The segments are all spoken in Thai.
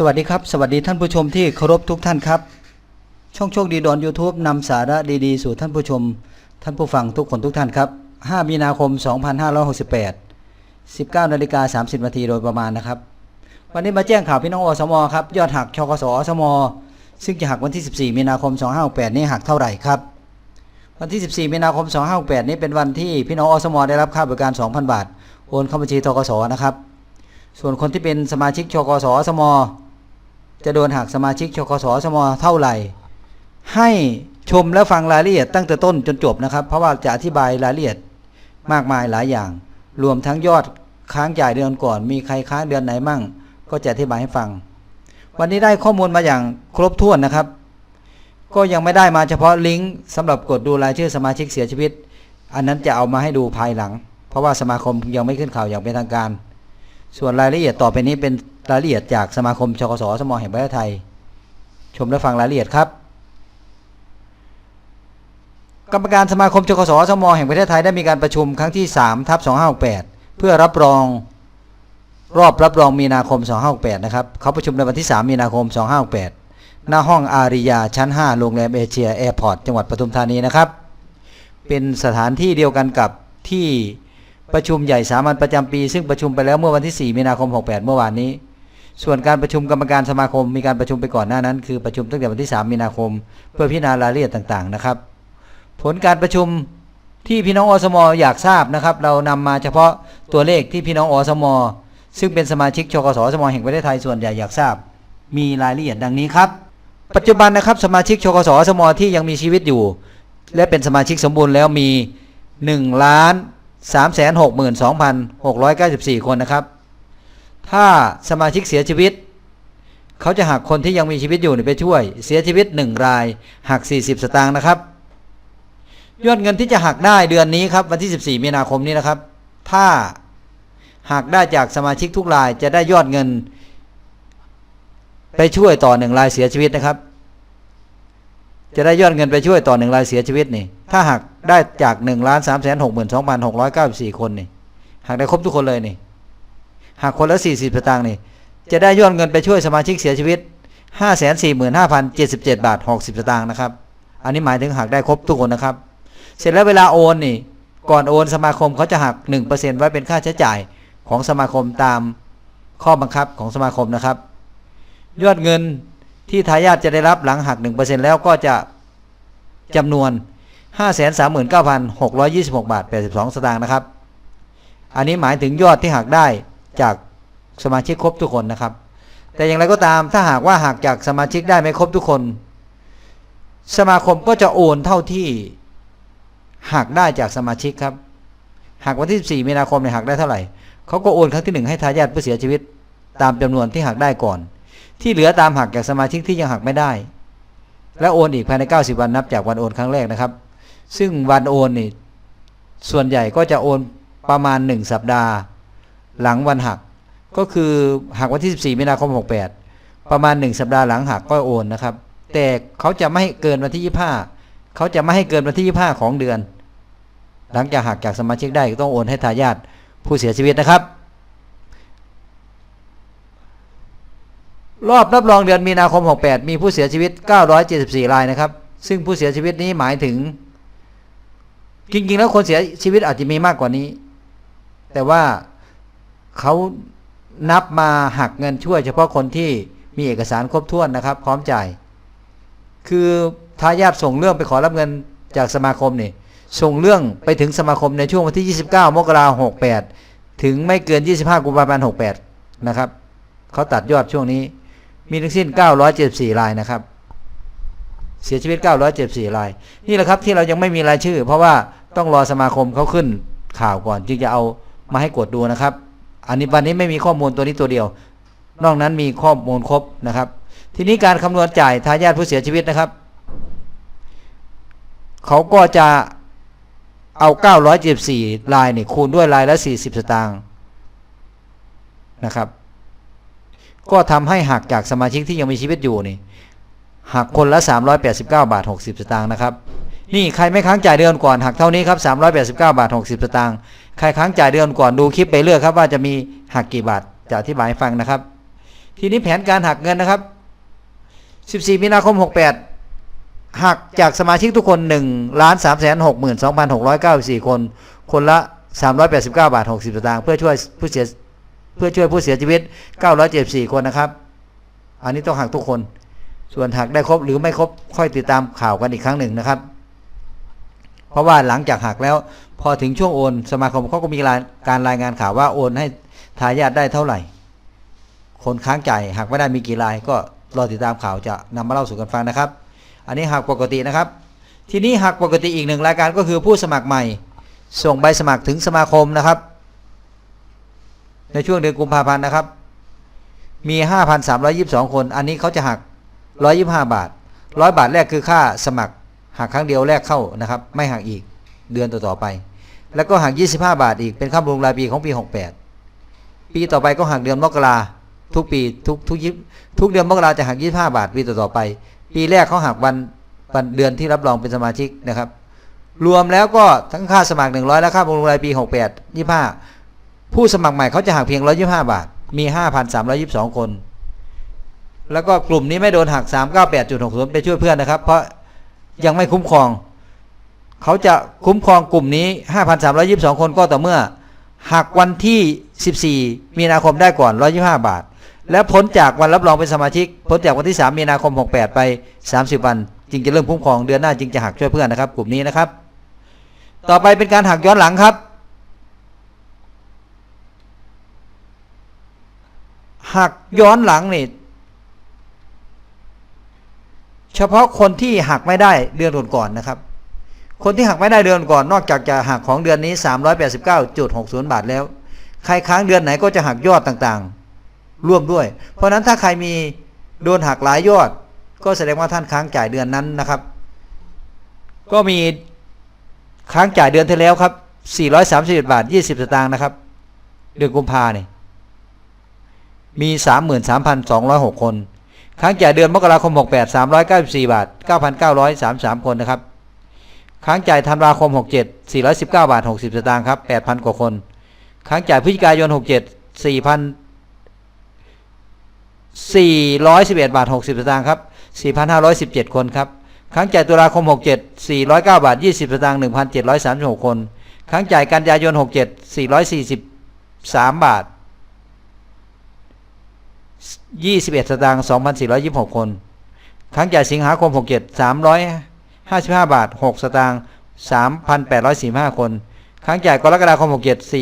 สวัสดีครับ สวัสดีท่านผู้ชมที่เคารพทุกท่านครับ ช่องโชคดีดอน YouTube นำสาระดีๆ สู่ท่านผู้ชม ท่านผู้ฟังทุกคนทุกท่านครับ 5 มีนาคม 2568 19นาฬิกา30นาทีโดยประมาณนะครับ วันนี้มาแจ้งข่าวพี่น้องอสมครับ ยอดหักชกสอสม ซึ่งจะหักวันที่ 14 มีนาคม 2568 นี้หักเท่าไหร่ครับ วันที่ 14 มีนาคม 2568 นี้เป็นวันที่พี่น้องอสมได้รับค่าบริการ 2,000 บาท โอนเข้าบัญชีทกสนะครับ ส่วนคนที่เป็นสมาชิกชกสอสม จะโดนหักสมาชิกชกสสมเท่าไหร่ ให้ชมและฟังรายละเอียดตั้งแต่ต้นจนจบนะครับ เพราะว่าจะอธิบายรายละเอียดมากมายหลายอย่าง รวมทั้งยอดค้างจ่ายเดือนก่อน มีใครค้างเดือนไหนมั่ง ก็จะอธิบายให้ฟัง วันนี้ได้ข้อมูลมาอย่างครบถ้วนนะครับ ก็ยังไม่ได้มาเฉพาะลิงก์สำหรับกดดูรายชื่อสมาชิกเสียชีวิต อันนั้นจะเอามาให้ดูภายหลัง เพราะว่าสมาคมยังไม่ขึ้นข่าวอย่างเป็นทางการ ส่วนรายละเอียดต่อไปนี้เป็น รายละเอียดจากสมาคมชกสสมแห่งประเทศไทย ชมและฟังรายละเอียดครับ กรรมการสมาคมชกสสมแห่งประเทศไทยได้มีการประชุมครั้งที่3ทับ2568 เพื่อรับรองรอบรับรองมีนาคม 2568 นะครับ เขาประชุมในวันที่ 3 มีนาคม 2568 หน้าห้องอาริยาชั้น 5 โรงแรมเอเชียแอร์พอร์ต จังหวัดปทุมธานีนะครับ เป็นสถานที่เดียวกันกับที่ประชุมใหญ่สามัญประจำปี ซึ่งประชุมไปแล้วเมื่อวันที่ 4 มีนาคม 68 เมื่อวานนี้ ส่วนการประชุมกรรมการสมาคมมีการประชุมไปก่อนหน้านั้น คือประชุมตั้งแต่วันที่ 3 มีนาคม เพื่อพิจารณารายละเอียดต่างๆนะครับ ผลการประชุมที่พี่น้องอสมอยากทราบนะครับ เรานำมาเฉพาะตัวเลขที่พี่น้องอสมซึ่งเป็นสมาชิกชกสสมแห่งประเทศไทยส่วนใหญ่อยากทราบ มีรายละเอียดดังนี้ครับ ปัจจุบันนะครับสมาชิกชกสสมที่ยังมีชีวิตอยู่ และเป็นสมาชิกสมบูรณ์แล้วมี1ล้าน3 6 2 6 9 4 คนนะครับ ถ้าสมาชิกเสียชีวิต เขาจะหักคนที่ยังมีชีวิตอยู่ไปช่วย เสียชีวิต 1 ราย หัก 40 สตางค์นะครับ ยอดเงินที่จะหักได้เดือนนี้ครับ วันที่ 14 มีนาคมนี้นะครับ ถ้าหักได้จากสมาชิกทุกรายจะได้ยอดเงิน ไปช่วยต่อหนึ่งรายเสียชีวิตนะครับ จะได้ยอดเงินไปช่วยต่อหนึ่งรายเสียชีวิตนี่ ถ้าหักได้จาก1นึ่งล้านสามแสนหกหมื่นสองพันหกร้อยเก้าสิบสี่คนนี่หักได้ครบทุกคนเลยนี่ หักคนละสี่สิบตางค์นี่จะได้ยอดเงินไปช่วยสมาชิกเสียชีวิตห้าแสนสี่หมื่นห้าพันเจ็ดสิบเจ็ดบาทหกสิบสตางค์นะครับ อันนี้หมายถึงหักได้ครบทุกคนนะครับ เสร็จแล้วเวลาโอนนี่ ก่อนโอนสมาคมเขาจะหัก 1%ไว้เป็นค่าใช้จ่ายของสมาคมตามข้อบังคับของสมาคมนะครับ ยอดเงินที่ทายาทจะได้รับหลังหัก 1%แล้วก็จะจำนวน 539,626 บาท 82 สตางค์นะครับ อันนี้หมายถึงยอดที่หักได้ จากสมาชิกครบทุกคนนะครับ แต่อย่างไรก็ตามถ้าหากว่าหักจากสมาชิกได้ไม่ครบทุกคน สมาคมก็จะโอนเท่าที่หักได้จากสมาชิกครับหักวันที่ 14 มีนาคมเนี่ยหักได้เท่าไหร่เขาก็โอนครั้งที่ 1 ให้ทายาทผู้เสียชีวิต ตามจำนวนที่หักได้ก่อน ที่เหลือตามหักจากสมาชิกที่ยังหักไม่ได้ และโอนอีกภายใน 90 วันนับจากวันโอนครั้งแรกนะครับ ซึ่งวันโอนนี่ส่วนใหญ่ก็จะโอนประมาณ 1 สัปดาห์ หลังวันหัก ก็คือหักวันที่ 14มีนาคม 68 ประมาณ 1 สัปดาห์หลังหักก็โอนนะครับ แต่เขาจะไม่ให้เกินวันที่ 25เขาจะไม่ให้เกินวันที่ 25 ของเดือน หลังจากหักจากสมาชิกได้ก็ต้องโอนให้ทายาทผู้เสียชีวิตนะครับ รอบรับรองเดือนมีนาคม 68 มีผู้เสียชีวิต 974 รายนะครับ ซึ่งผู้เสียชีวิตนี้หมายถึง จริงๆ แล้วคนเสียชีวิตอาจจะมีมากกว่านี้ แต่ว่า เขานับมาหักเงินช่วย เฉพาะคนที่มีเอกสารครบถ้วนนะครับ พร้อมจ่าย คือทายาทส่งเรื่องไปขอรับเงินจากสมาคมนี่ส่งเรื่องไปถึงสมาคมในช่วงวันที่ 29 มกราคม 68 ถึงไม่เกิน 25 กุมภาพันธ์ 68 นะครับเขาตัดยอดช่วงนี้ มีทั้งสิ้น 974 รายนะครับ เสียชีวิต 974 ราย นี่แหละครับที่เรายังไม่มีรายชื่อ เพราะว่าต้องรอสมาคมเขาขึ้นข่าวก่อน จึงจะเอามาให้กดดูนะครับ อันนี้วันนี้ไม่มีข้อมูลตัวนี้ตัวเดียว นอกนั้นมีข้อมูลครบนะครับ ทีนี้การคำนวณจ่ายทายาทผู้เสียชีวิตนะครับ เขาก็จะเอา 974 ลายนี่คูณด้วยลายละ 40 สตางค์นะครับ ก็ทำให้หักจากสมาชิกที่ยังมีชีวิตอยู่นี่หักคนละ 389 บาท 60 สตางค์นะครับ นี่ใครไม่ค้างจ่ายเดือนก่อนหักเท่านี้ครับ 389 บาท 60 สตางค์ ใครค้างจ่ายเดือนก่อนดูคลิปไปเรื่อยครับ ว่าจะมีหักกี่บาทจะอธิบายให้ฟังนะครับ ทีนี้แผนการหักเงินนะครับ 14 มีนาคม 68 หักจากสมาชิกทุกคน1ล้าน3 6 2 6 9 4 คน คนละ 389 บาท 60สตางค์เพื่อช่วยผู้เสียเพื่อช่วยผู้เสียชีวิต 974 คนนะครับ อันนี้ต้องหักทุกคน ส่วนหักได้ครบหรือไม่ครบค่อยติดตามข่าวกันอีกครั้งหนึ่งนะครับ เพราะว่าหลังจากหักแล้ว พอถึงช่วงโอน สมาคมเขาก็มีายการรายงานข่าวว่าโอนให้ทายาทได้เท่าไหร่ คนค้างจ่ายหักไม่ได้มีกี่ราย ก็รอติดตามข่าวจะนำมาเล่าสู่กันฟังนะครับ อันนี้หักปกตินะครับ ทีนี้หักปกติอีกหนึ่งรายการก็คือผู้สมัครใหม่ ส่งใบสมัครถึงสมาคมนะครับ ในช่วงเดือนกุมภาพันธ์นะครับ มี 5,322 คน อันนี้เขาจะหัก 125 บาท 100 บาทแรกคือค่าสมัครหักครั้งเดียวแรกเข้านะครับ ไม่หักอีกเดือนต่อๆไป แล้วก็หัก 25 บาทอีกเป็นค่าบำรุงรายปีของปี 68 ปีต่อไปก็หักเดือนมกราทุกปีทุกทุกยิบทุกเดือนมกราจะหัก 25 บาทปีต่อๆไป ปีแรกเขาหักวันวันเดือนที่รับรองเป็นสมาชิกนะครับ รวมแล้วก็ทั้งค่าสมัคร 100 และค่าบำรุงรายปี 68 25 ผู้สมัครใหม่เขาจะหักเพียง 125 บาท มี 5,322 คน แล้วก็กลุ่มนี้ไม่โดนหัก 398.60ไปช่วยเพื่อนนะครับ เพราะยังไม่คุ้มครอง เขาจะคุ้มครองกลุ่มนี้ 5,322 คนก็ต่อเมื่อหักวันที่ 14 มีนาคมได้ก่อน 125 บาท และพ้นจากวันรับรองเป็นสมาชิกพ้นจากวันที่ 3 มีนาคม 68 ไป 30 วัน จึงจะเริ่มคุ้มครองเดือนหน้าจึงจะหักช่วยเพื่อนนะครับ กลุ่มนี้นะครับ ต่อไปเป็นการหักย้อนหลังครับ หักย้อนหลังนี่เฉพาะคนที่หักไม่ได้เดือนก่อนๆนะครับ คนที่หักไม่ได้เดือนก่อน นอกจากจะหักของเดือนนี้ 389.60 บาทแล้ว ใครค้างเดือนไหนก็จะหักยอดต่างๆ ร่วมด้วย เพราะฉะนั้นถ้าใครมีโดนหักหลายยอด ก็แสดงว่าท่านค้างจ่ายเดือนนั้นนะครับ ก็มีค้างจ่ายเดือนที่แล้วครับ 431บาท 20 สตางค์นะครับ เดือนกุมภาเนี่ยมี 33,206 คน ค้างจ่ายเดือนมกราคม 68 394 บาท 9,933 คนนะครับ ค้างจ่ายธันวาคม 67 419 บาท 60 สตางค์ครับ 8,000 กว่าคน ค้างจ่ายพฤศจิกายน 67 4,000 411 บาท 60 สตางค์ครับ 4,517 คนครับ ค้างจ่ายตุลาคม 67 409 บาท 20 สตางค์1,736 คน ค้างจ่ายกันยายน 67 443 บาท 21 สตางค์2,426 คน ค้างจ่ายสิงหาคม 67 300 55 บาท 6 สตางค์ 3,845 คน ครั้งจ่ายกรกฎาคม67 4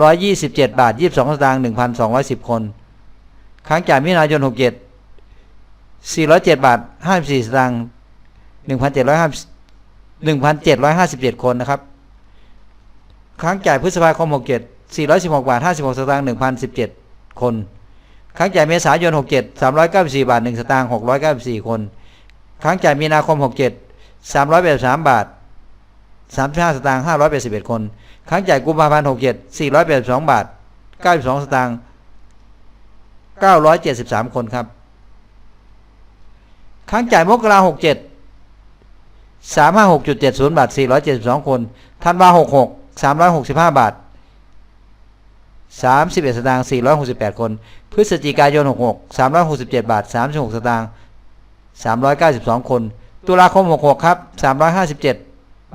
127 บาท 22 สตางค์ 1,210 คน ครั้งจ่ายมิถุนายน67 407 บาท 54 สตางค์ 1,757 คนนะครับ ครั้งจ่ายพฤษภาคม67 416 บาท 56 สตางค์ 1,017 คน ครั้งจ่ายเมษายน 67 394 บาท 1 สตางค์ 694 คน ค้างจ่ายมีนาคม 67 383 บาท 35 สตางค์581 คน ค้างจ่ายกุมภาพันธ์67 482 บาท 92 สตางค์973 คนครับ ค้างจ่ายมกราหกเจ็ดสามห้าหกจุดเจ็ดศูนย์บาทสี่ร้อยเจ็ดสิบสองคน ธันวาหกหกสามร้อยหกสิบห้าบาทสามสิบเอ็ดสตางค์สี่ร้อยหกสิบแปดคน พฤศจิกายนหกหกสามร้อยหกสิบเจ็ดบาทสามสิบหกสตางค์ สามร้อยเก้าสิบสองคน ตุลาคมหกหกครับสามร้อยห้าสิบเจ็ด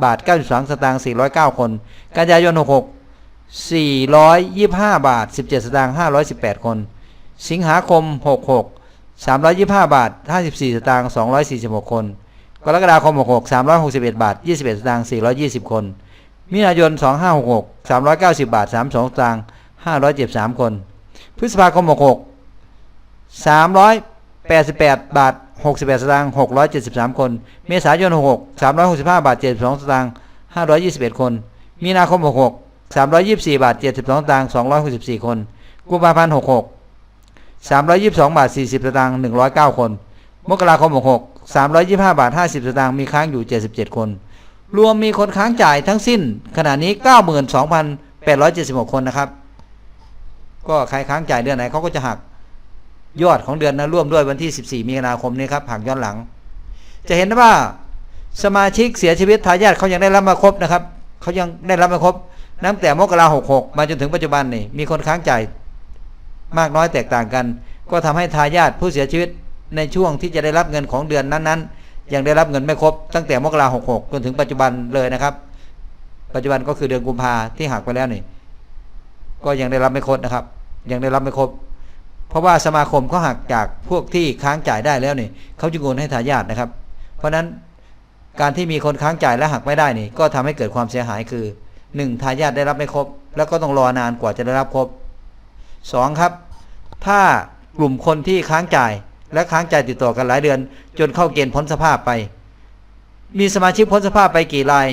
บาทเก้าสิบสองสตางค์สี่ร้อยเก้าคน กันยายนหกหกสี่ร้อยยี่ห้าบาทสิบเจ็ดสตางค์ห้าร้อยสิบแปดคน สิงหาคมหกหก325 บาท 54 สตางค์ 246 คน กรกฎาคม 66 361 บาท 21 สตางค์ 420 คน มิถุนายน 2566 390 บาท 32 สตางค์ 573 คน พฤษภาคม 66 388 บาท 61 สตางค์ 673 คน เมษายน 66 365 บาท 72 สตางค์ 521 คน มีนาคม 66 324 บาท 72 สตางค์ 264 คน กุมภาพันธ์ 66 322 บาท 40 สตางค์ 109 คน มกราคม 66 325 บาท 50 สตางค์ มีค้างอยู่ 77 คน รวมมีคนค้างจ่ายทั้งสิ้น ขณะนี้ 92,876 คนนะครับ ก็ใครค้างจ่ายเดือนไหนเขาก็จะหัก ยอดของเดือนนั้นร่วมด้วยวันที่ 14 มีนาคมนี้ครับหักย้อนหลัง จะเห็นว่าสมาชิกเสียชีวิตทายาทเขายังได้รับมาครบนะครับเขายังได้รับมาครบนับแต่มกราหกหกมาจนถึงปัจจุบันนี่มีคนค้างจ่ายมากน้อยแตกต่างกัน ก็ทำให้ทายาทผู้เสียชีวิตในช่วงที่จะได้รับเงินของเดือนนั้นๆ ยังได้รับเงินไม่ครบ ตั้งแต่มกราหกหกจนถึงปัจจุบันเลยนะครับ ปัจจุบันก็คือเดือนกุมภาที่หักไปแล้วนี่ ก็ยังได้รับไม่ครบนะครับ ยังได้รับไม่ครบ เพราะว่าสมาคมเขาหักจากพวกที่ค้างจ่ายได้แล้วนี่เขาจึงโอนให้ทายาทนะครับ เพราะฉะนั้นการที่มีคนค้างจ่ายและหักไม่ได้นี่ก็ทำให้เกิดความเสียหายคือหนึ่งทายาทได้รับไม่ครบ แล้วก็ต้องรอนานกว่าจะได้รับครบสองครับ ถ้ากลุ่มคนที่ค้างจ่ายและค้างจ่ายติดต่อกันหลายเดือน จนเข้าเกณฑ์พ้นสภาพไป มีสมาชิกพ้นสภาพไปกี่ราย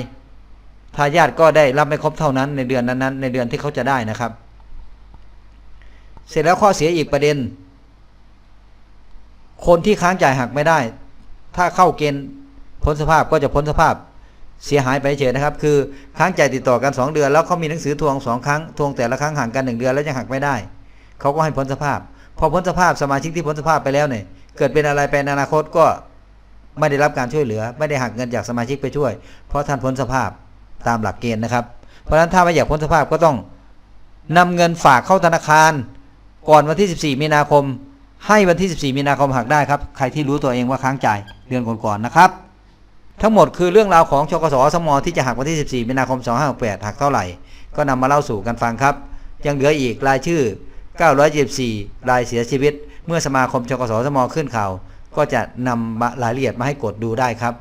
ทายาทก็ได้รับไม่ครบเท่านั้นในเดือนนั้นๆในเดือนที่เขาจะได้นะครับ เสร็จแล้วข้อเสียอีกประเด็น คนที่ค้างจ่ายหักไม่ได้ ถ้าเข้าเกณฑ์พ้นสภาพก็จะพ้นสภาพเสียหายไปเฉยนะครับ คือค้างจ่ายติดต่อกัน 2 เดือน แล้วเขามีหนังสือทวงสองครั้งทวงแต่ละครั้งห่างกันหนึ่งเดือนแล้วยังหักไม่ได้เขาก็ให้พ้นสภาพ พอพ้นสภาพสมาชิกที่พ้นสภาพไปแล้วเนี่ยเกิดเป็นอะไรไปในอนาคตก็ไม่ได้รับการช่วยเหลือ ไม่ได้หักเงินจากสมาชิกไปช่วย เพราะท่านพ้นสภาพตามหลักเกณฑ์นะครับ เพราะฉะนั้นถ้าไม่อยากพ้นสภาพก็ต้องนำเงินฝากเข้าธนาคาร ก่อนวันที่ 14 มีนาคม ให้วันที่ 14 มีนาคมหักได้ครับ ใครที่รู้ตัวเองว่าค้างจ่ายเดือนก่อนๆนะครับ ทั้งหมดคือเรื่องราวของชกสสมอที่จะหักวันที่ 14 มีนาคม 2568หักเท่าไหร่ ก็นำมาเล่าสู่กันฟังครับ ยังเหลืออีกรายชื่อ 974 รายเสียชีวิต เมื่อสมาคมชกสสมอขึ้นข่าว ก็จะนำมารายละเอียดมาให้กดดูได้ครับ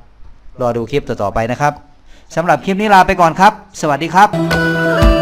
รอดูคลิปต่อๆไปนะครับสำหรับคลิปนี้ลาไปก่อนครับ สวัสดีครับ